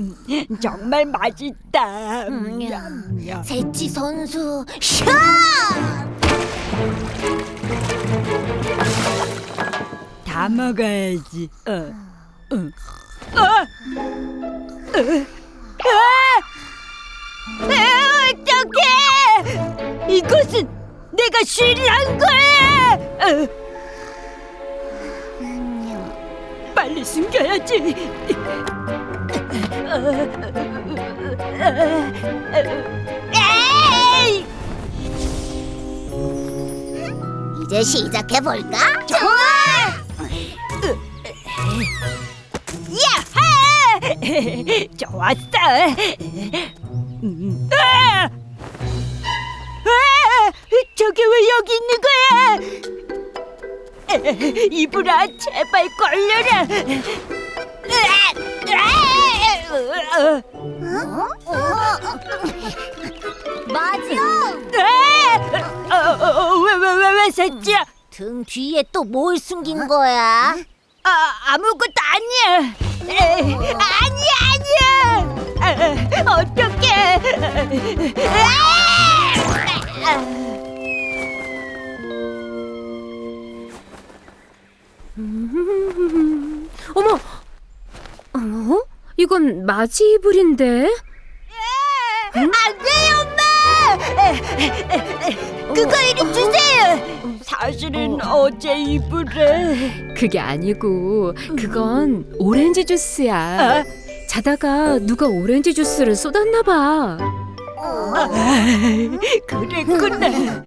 음, 정말 맛있다. 음, 야. 세치 선수 샷! 다 먹어야지. 어, 어, 어, 어, 아! 아, 어떡해! 이것은 내가 쉬란 거야! 어. 빨리 숨겨야지. 에이! 이제 시작해 볼까? 좋아! 야하! 좋았어. 음. 아! 아! 저게 왜 여기 있는 거야? 에, 이불아, 제발 걸려라. 아! 맞아. 왜왜왜왜 셋째야? 등 뒤에 또 뭘 숨긴 거야? 아 아무것도 아니야. 에이, 아니야 아니야. 아, 어떡해. 이건 마지 이불인데? 안 돼요, 엄마! 그거 이리 주세요! 사실은 어제 이불에... 그게 아니고 그건 오렌지 주스야. 아, 자다가 누가 오렌지 주스를 쏟았나 봐. 아, 그랬구나.